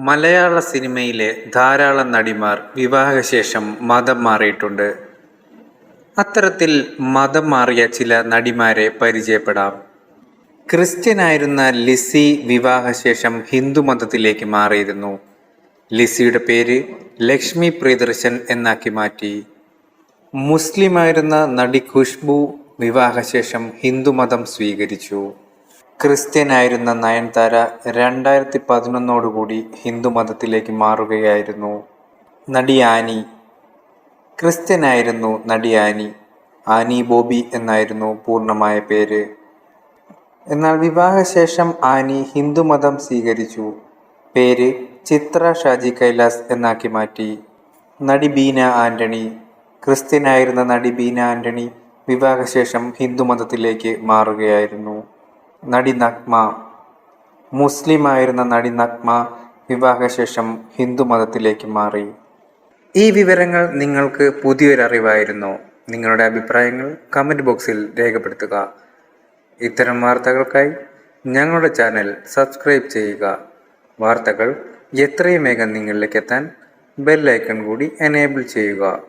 മലയാള സിനിമയിലെ ധാരാളം നടിമാർ വിവാഹശേഷം മതം മാറിയിട്ടുണ്ട്. അത്തരത്തിൽ മതം മാറിയ ചില നടിമാരെ പരിചയപ്പെടാം. ക്രിസ്ത്യനായിരുന്ന ലിസി വിവാഹശേഷം ഹിന്ദു മതത്തിലേക്ക് മാറിയിരുന്നു. ലിസിയുടെ പേര് ലക്ഷ്മി പ്രിയദർശൻ എന്നാക്കി മാറ്റി. മുസ്ലിമായിരുന്ന നടി ഖുഷ്ബു വിവാഹശേഷം ഹിന്ദുമതം സ്വീകരിച്ചു. ക്രിസ്ത്യനായിരുന്ന നയൻതാര രണ്ടായിരത്തി പതിനൊന്നോടുകൂടി ഹിന്ദുമതത്തിലേക്ക് മാറുകയായിരുന്നു. നടി ആനി. ക്രിസ്ത്യനായിരുന്നു നടി ആനി. ആനി ബോബി എന്നായിരുന്നു പൂർണമായ പേര്. എന്നാൽ വിവാഹശേഷം ആനി ഹിന്ദുമതം സ്വീകരിച്ചു. പേര് ചിത്ര ഷാജി കൈലാസ് എന്നാക്കി മാറ്റി. നടി ബീന ആന്റണി. ക്രിസ്ത്യനായിരുന്ന നടി ബീന ആന്റണി വിവാഹശേഷം ഹിന്ദുമതത്തിലേക്ക് മാറുകയായിരുന്നു. നടി നഗ്മ. മുസ്ലിമായിരുന്ന നടി നഗ്മ വിവാഹശേഷം ഹിന്ദു മതത്തിലേക്ക് മാറി. ഈ വിവരങ്ങൾ നിങ്ങൾക്ക് പുതിയൊരറിവായിരുന്നു. നിങ്ങളുടെ അഭിപ്രായങ്ങൾ കമന്റ് ബോക്സിൽ രേഖപ്പെടുത്തുക. ഇത്തരം വാർത്തകൾക്കായി ഞങ്ങളുടെ ചാനൽ സബ്സ്ക്രൈബ് ചെയ്യുക. വാർത്തകൾ എത്രയും വേഗം നിങ്ങളിലേക്ക് എത്താൻ ബെല്ലൈക്കൺ കൂടി എനേബിൾ ചെയ്യുക.